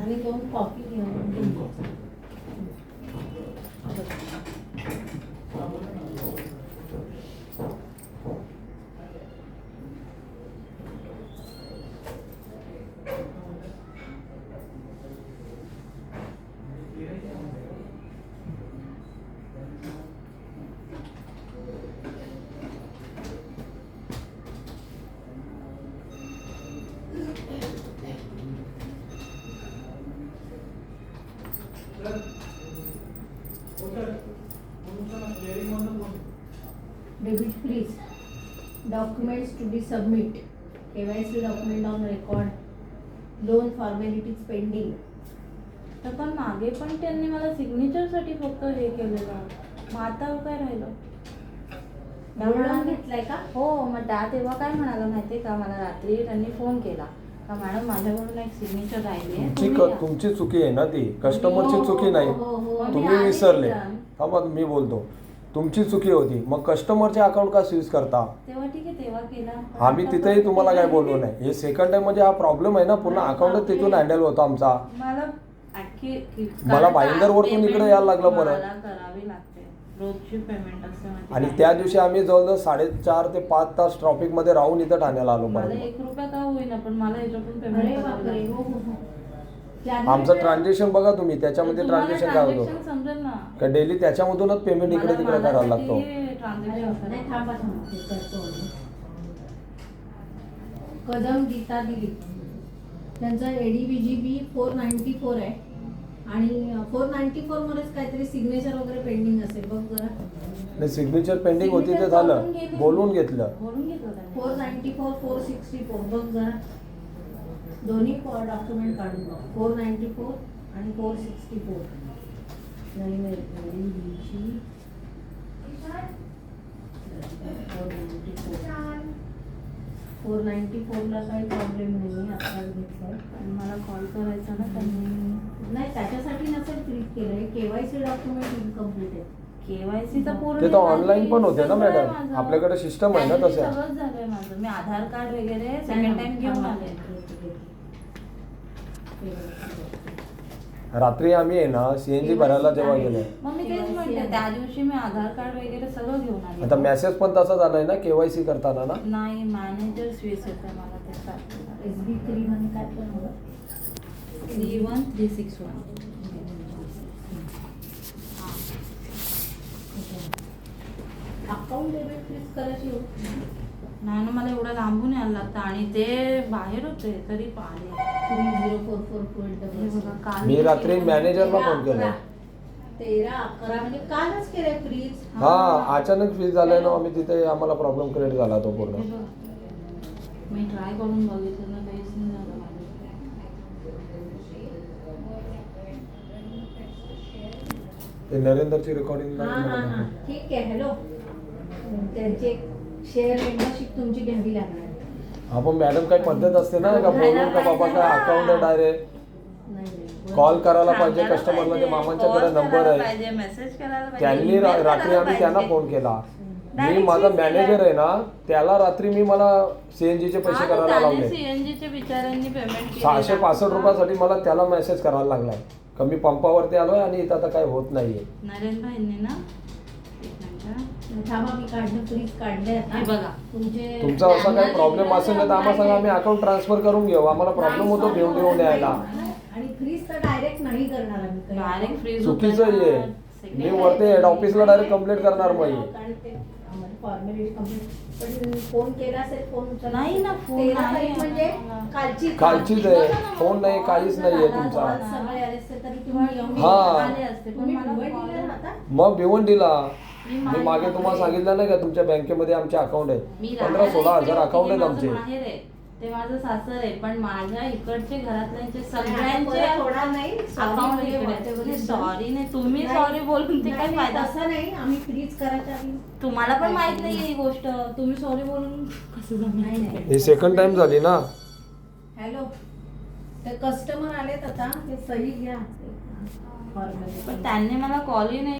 आणि दोन कॉफी घेऊन Debit please. Documents to be submit. KYC document on record. Loan formalities pending. तर पण मागे पण त्यांनी मला सिग्नेचरसाठी फक्त हे केलेलं मग आता काय राहिलं त्या Gold loan म्हणाल्या- घेतलाय का? हो मग त्या तेव्हा काय म्हणाला माहितीये का मला रात्री त्यांनी फोन केला का मॅडम माझ्याकडून एक सिग्नेचर राहिली आहे तुमची क- या." तुमची चुकी आहे ना ती कस्टमरची हो, चुकी नाही हो, हो, हो. तुम्ही विसरले तिथं. थांबा मी बोलतो तुमची चुकी होती. मग कस्टमरचे अकाउंट का स्विच करता? तेव्हा ठीक आहे तेव्हा केला. आम्ही तिथेही तुम्हाला काय. बोललो नाही. हे सेकंड टाइम म्हणजे हा प्रॉब्लेम आहे ना पुन्हा अकाउंट तिथून हँडल होतो आमचा. मला आणखी की- मला वरतून payment इकडे यायला लागलं परत. मला करावी लागते. रोजची पेमेंट असते माझी आणि. त्या दिवशी आम्ही जवळजवळ साडेचार ते पाच तास ट्रॉफिकमध्ये राहून इथं ठाण्याला आलो मला परत. एक रुपया का होईना पण मला ह्याच्यातून अरे पेमेंट बापरे हो हो हो. आमचं ट्रान्झॅक्शन बघा तुम्ही त्याच्यामध्ये ट्रान्झॅक्शन काय होतं? समजेल ना. का डेली त्याच्यामधूनच पेमेंट इकडे तिकडे करायला लागतो? अरे ट्रान्झॅक्शन बापरे, नाही थांबा थांबा. ते करतो आम्ही. कदम गीता दिली. त्यांचं एडीबीजीबी फोर नाईन्टी फोर आहे. आणि फोर नाईन्टी फोर मध्येच काहीतरी सिग्नेचर वगैरे पेंडिंग असेल. बघ जरा. नाही सिग्नेचर पेंडिंग होती ते झालं. बोलून घेतलं. बोलून घेतलं. Four ninety four four sixty four बघ जरा. दोन्ही डॉक्युमेंट काढून बघ. फोर नाईन्टी फोर आणि फोर सिक्स्टी फोर नवीन एडीबीजी फोर नाईन्टी फोरला काही प्रॉब्लेम नाही आता घेतलाय. आणि मला कॉल करायचा ना त्यांनी नाही त्याच्यासाठी नसेल क्लिक केलंय केवायसी डॉक्युमेंट इनकम्प्लीट आहे. केवायसीचा पूर्ण ते तर ऑनलाईन पण होते ना आहे मॅडम. आपल्याकडे सिस्टम आहे ना तसं सगळंच झालंय माझं. मी आधार कार्ड वगैरे सेकंड टाइम घेऊन आले. रात्री आम्ही आहे ना सीएनजी भरायला जेव्हा गेलो. मग मी तेच म्हणते त्या दिवशी मी आधार कार्ड वगैरे सगळं घेऊन आले. आता मेसेज पण तसा झालाय ना केवायसी करताना ना? नाही मॅनेजर स्विच येते मला ते start S B three one काय पण हवं three one three six one account debit करायची हो. नाही ना मला एवढं लांबून यायला लागतं आणि ते बाहेर होते तरी थ्री झिरो फोर फोर काल मी रात्री. मॅनेजरला फोन केला. तेरा अकरा म्हणजे कालच केलंय फ्रीज हा अचानक फ्रीज झालाय ना आम्ही तिथे आम्हाला प्रॉब्लेम क्रिएट झाला तो पूर्ण. मी ट्राय करून बघितलं ना काहीच नाही झालं. ते नरेंद्रची रेकॉर्डिंग हा हा हा. ठीक आहे हॅलो त्यांचे शेअर मेंबरशिप तुमची घ्यावी लागणार. हा पण मॅडम काही पद्धत असते ना का बोलून का बाबा काय अकाउंट डायरेक्ट नाही कॉल करायला पाहिजे. सांगायला कस्टमरला ते पाहिजे, मामांच्याकडे call नंबर करायला आहे. पाहिजे, message करायला पाहिजे, त्यांनी email रा- रात्री आम्ही त्यांना पाहिजे. फोन केला. मी Direct माझा switch केला. मॅनेजर आहे ना त्याला रात्री मी मला सीएनजी चे पैसे करायला लावले. बिचाऱ्यांनी पेमेंट सहाशे पासष्ट रुपयासाठी मला त्याला मेसेज करायला लागलाय. का मी पंपावरती आलोय आणि इथं आता काही होत नाहीये. नरेंद्र भाईंनी ना थांबा मी काढलं फ्रीज काढलंय आता. हे बघा. तुमचे तुमचा असा काही प्रॉब्लेम असेल ना तर आम्हाला सांगा आम्ही अकाउंट ट्रान्सफर करून घेऊ. आम्हाला प्रॉब्लेम होतो घेऊन घेऊन यायला. आणि फ्रीज तर डायरेक्ट नाही करणार आम्ही काही. डायरेक्ट फ्रीज चुकीचं आहे. मी वरती हेड ऑफिसला डायरेक्ट कंप्लेंट करणार मग हे. ते आम्हाला कंप्लीट पण फोन केला असेल फोन उचलला नाही ना, फोन तेरा नाही. तारीख म्हणजे. कालची कालचीच आहे. फोन नाही काहीच नाहीये तुमचा. सगळे आले असते तरी तुम्ही येऊन हा. आले असते. पण तुम्ही मला भिवंडीला call- राहता? मग भिवंडीला. मी मी मागे- तुम्हाला सांगितलं नाही का तुमच्या बँकेमध्ये आमचे अकाउंट आहे पंधरा सोळा हजार अकाउंट हे आहेत आमचे. ते माझं सासर आहे पण माझ्या इकडचे घरातल्यांचे सगळ्यांचे होणार नाही अकाउंट Sorry इकडे. सॉरी नाही तुम्ही. सॉरी बोलून ते काय फायदा? तसं नाही आम्ही फ्रीज करायच्या आधी. तुम्हाला पण माहीत नाही. ही गोष्ट. तुम्ही सॉरी बोलून कसं हे सेकंड टाइम झाली ना? हॅलो ते कस्टमर आलेत आता ते सही घ्या. पण त्यांनी मला कॉलही नाही